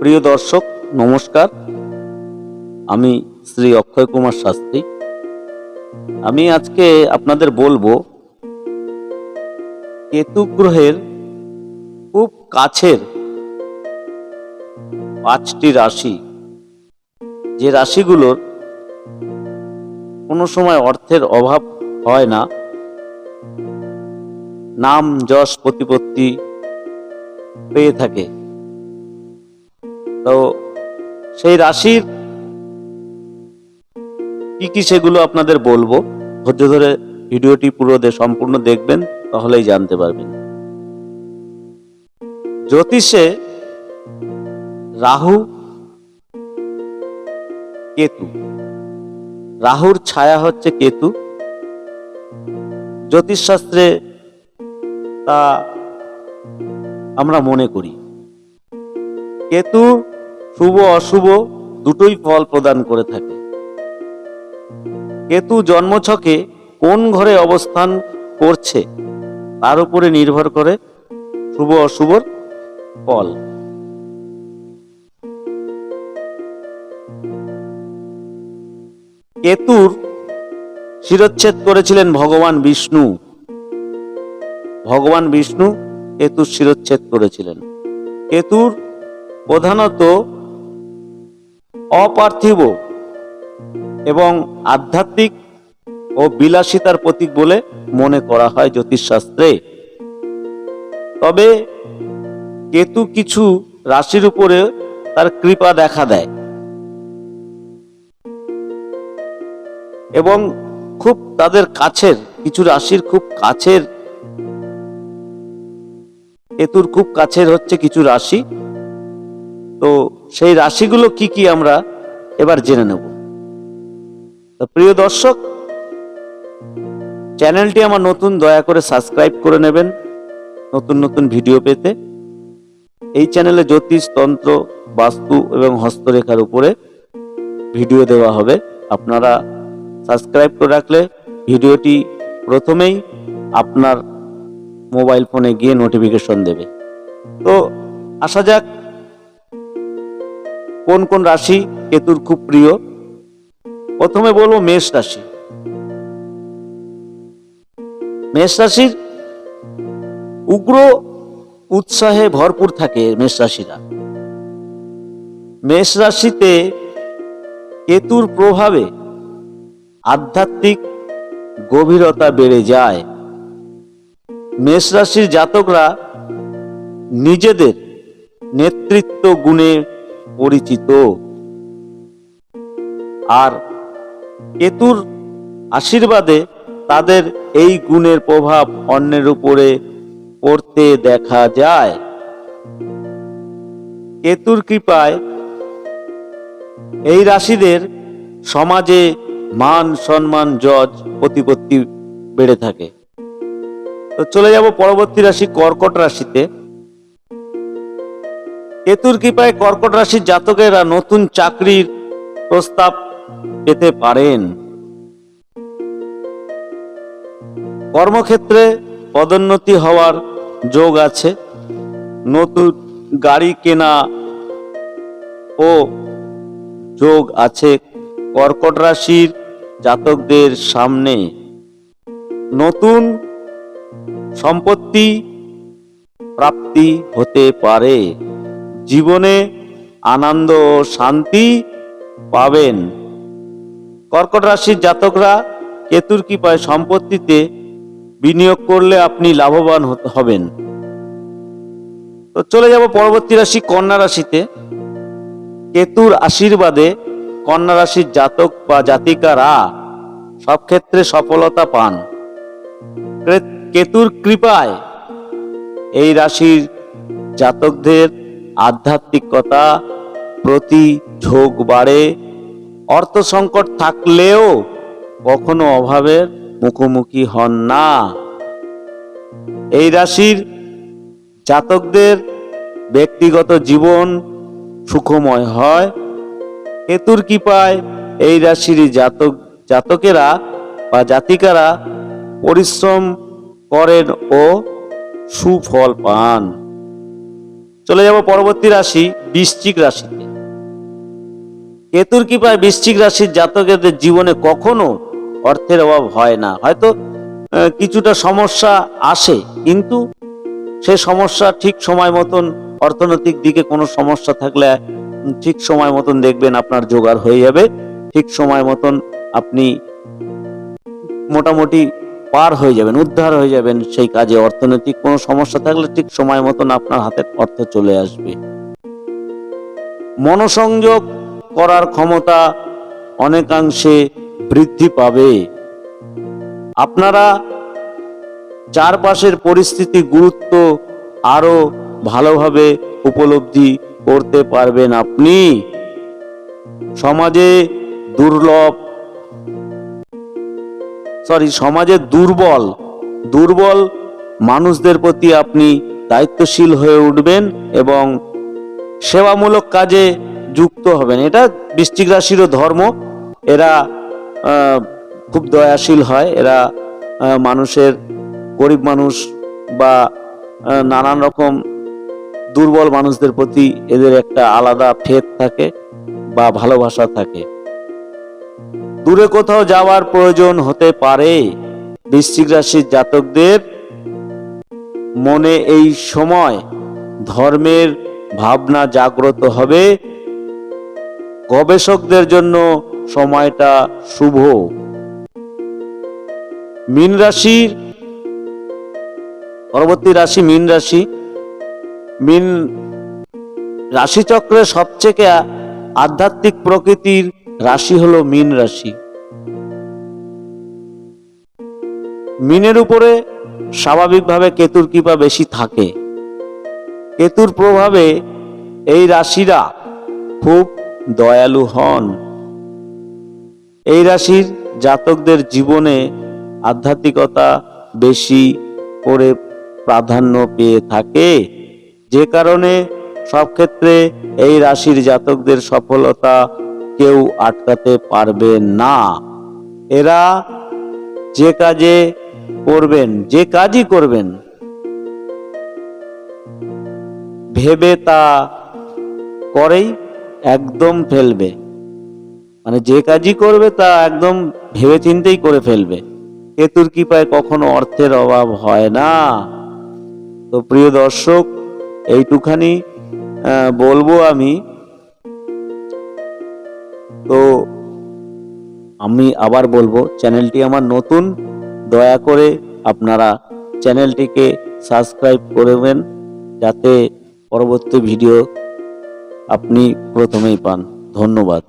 প্রিয় দর্শক, নমস্কার। আমি শ্রী অক্ষয় কুমার শাস্ত্রী। আমি আজকে আপনাদের বলব, কেতু গ্রহের খুব কাছের পাঁচটি রাশি। যে রাশিগুলোর কোনো সময় অর্থের অভাব হয় না। নাম, যশ, প্রতিপত্তি পেয়ে থাকে। তো সেই রাশির কি কি সেগুলো আপনাদের বলব? ধৈর্য ধরে ভিডিওটি পুরো সম্পূর্ণ দেখবেন, তাহলেই জানতে পারবেন। জ্যোতিষে রাহু, কেতু। রাহুর ছায়া হচ্ছে কেতু। জ্যোতিষশাস্ত্রে তা আমরা মনে করি। কেতু শুভ অশুভ দুটোই ফল প্রদান করে থাকে। কেতু জন্মছকে কোন ঘরে অবস্থান করছে? তার উপরে নির্ভর করে শুভ অশুভর ফল। কেতুর শিরচ্ছেদ করেছিলেন ভগবান বিষ্ণু। ভগবান বিষ্ণু কেতুর শিরচ্ছেদ করেছিলেন। কেতুর প্রধানত অপার্থিব এবং আধ্যাত্মিক ও বিলাসিতার প্রতীক বলে মনে করা হয় জ্যোতিষশাস্ত্রে। তবে কেতু কিছু রাশির উপরে তার কৃপা দেখা দেয়। এবং খুব তাদের কাছের, কিছু রাশির খুব কাছের, কেতুর খুব কাছের হচ্ছে কিছু রাশি। তো সেই রাশিগুলো কি কি আমরা এবার জেনে নেব। প্রিয় দর্শক, চ্যানেলটি আমার নতুন, দয়া করে সাবস্ক্রাইব করে নেবেন নতুন নতুন ভিডিও পেতে। এই চ্যানেলে জ্যোতিষ, তন্ত্র, বাস্তু এবং হস্তরেখার উপরে ভিডিও দেওয়া হবে। আপনারা সাবস্ক্রাইব করে রাখলে ভিডিওটি প্রথমেই আপনার মোবাইল ফোনে গিয়ে নোটিফিকেশন দেবে। তো আসা যাক কোন কোন রাশি কেতুর খুব প্রিয়? প্রথমে বলব মেষ রাশি। মেষ রাশির উগ্র উৎসাহে ভরপুর থাকে মেষ রাশিরা। মেষ রাশিতে কেতুর প্রভাবে আধ্যাত্মিক গভীরতা বেড়ে যায়। মেষ রাশির জাতকরা নিজেদের নেতৃত্ব গুণে পরিচিত। আর কেতুর আশীর্বাদে তাদের এই গুণের প্রভাব অন্যের উপরে পড়তে দেখা যায়। কেতুর কৃপায় এই রাশিদের সমাজে মান, সম্মান, জজ, প্রতিপত্তি বেড়ে থাকে। তো চলে যাব পরবর্তী রাশি কর্কট রাশিতে। কেতুর কৃপায় কর্কট রাশির জাতকেরা নতুন চাকরির প্রস্তাব পেতে পারেন। কর্মক্ষেত্রে পদোন্নতি হওয়ার যোগ আছে। নতুন গাড়ি কেনা ও যোগ আছে কর্কট রাশির জাতকদের সামনে। নতুন সম্পত্তি প্রাপ্তি হতে পারে। জীবনে আনন্দ ও শান্তি পাবেন। কর্কট রাশির জাতকরা কেতুর কৃপায় সম্পত্তিতে বিনিয়োগ করলে আপনি লাভবান হবেন। তো চলে যাব পরবর্তী রাশি কন্যা রাশিতে। কেতুর আশীর্বাদে কন্যা রাশির জাতক বা জাতিকারা সব ক্ষেত্রে সফলতা পান। কেতুর কৃপায় এই রাশির জাতকদের আধ্যাত্মিকতা প্রতি ঝোঁক বাড়ে অর্থ সংকট থাকলেও কখনো অভাবের মুখোমুখি হন না। এই রাশির জাতকদের ব্যক্তিগত জীবন সুখময় হয়। কেতুর কৃপায় এই রাশির জাতক, জাতকেরা বা জাতিকারা পরিশ্রম করেন ও সুফল পান। চলে যাব পরবর্তী রাশি বৃশ্চিক রাশিতে। কেতুর কৃপায় বৃশ্চিক রাশির জাতকেদের জীবনে কখনো অর্থের অভাব হয় না। হয়তো কিছুটা সমস্যা আসে, কিন্তু সে সমস্যা ঠিক সময় মতন অর্থনৈতিক দিকে কোনো সমস্যা থাকলে ঠিক সময় মতন দেখবেন আপনার জোগাড় হয়ে যাবে। ঠিক সময় মতন আপনি মোটামুটি পার হয়ে যাবেন, উদ্ধার হয়ে যাবেন সেই কাজে। অর্থনৈতিক কোনো সমস্যা থাকলে ঠিক সময় মতন আপনার হাতে অর্থ চলে আসবে। মনোসংযোগ করার ক্ষমতা অনেকাংশে বৃদ্ধি পাবে। আপনারা চারপাশের পরিস্থিতি গুরুত্ব আরও ভালোভাবে উপলব্ধি করতে পারবেন আপনি। সমাজে দুর্লভ সরি সমাজে দুর্বল দুর্বল মানুষদের প্রতি আপনি দায়িত্বশীল হয়ে উঠবেন এবং সেবামূলক কাজে যুক্ত হবেন। এটা বৃশ্চিক রাশিরও ধর্ম। এরা খুব দয়াশীল হয়। এরা মানুষের গরিব মানুষ বা নানান রকম দুর্বল মানুষদের প্রতি এদের একটা আলাদা ফেদ থাকে বা ভালোবাসা থাকে। দূরে কোথাও যাওয়ার প্রয়োজন হতে পারে। বৃশ্চিক রাশির জাতকদের মনে এই সময় ধর্মের ভাবনা জাগ্রত হবে। গবেষকদের জন্য সময়টা শুভ। মীন রাশির পরবর্তী রাশি মীন রাশি। মীন রাশিচক্রের সবচেয়ে আধ্যাত্মিক প্রকৃতির রাশি হলো মীন রাশি। মিনের উপরে স্বাভাবিকভাবে কেতুর কৃপা বেশি থাকে। কেতুর প্রভাবে এই রাশিরা খুব দয়ালু হন। এই রাশির জাতকদের জীবনে আধ্যাত্মিকতা বেশি করে প্রাধান্য পেয়ে থাকে। যে কারণে সব ক্ষেত্রে এই রাশির জাতকদের সফলতা কেউ আটকাতে পারবে না। এরা যে কাজে করবেন, যে কাজই করবেন, ভেবে তা করেই একদম ফেলবে। মানে যে কাজই করবে, তা একদম ভেবে চিন্তেই করে ফেলবে। কেতুর কৃপায় কখনো অর্থের অভাব হয় না। তো প্রিয় দর্শক, এইটুখানি বলব আমি তো আমি আবার বলব, চ্যানেলটি আমার নতুন, দয়া করে আপনারা চ্যানেলটিকে সাবস্ক্রাইব করবেন যাতে পরবর্তী ভিডিও আপনি প্রথমেই পান। ধন্যবাদ।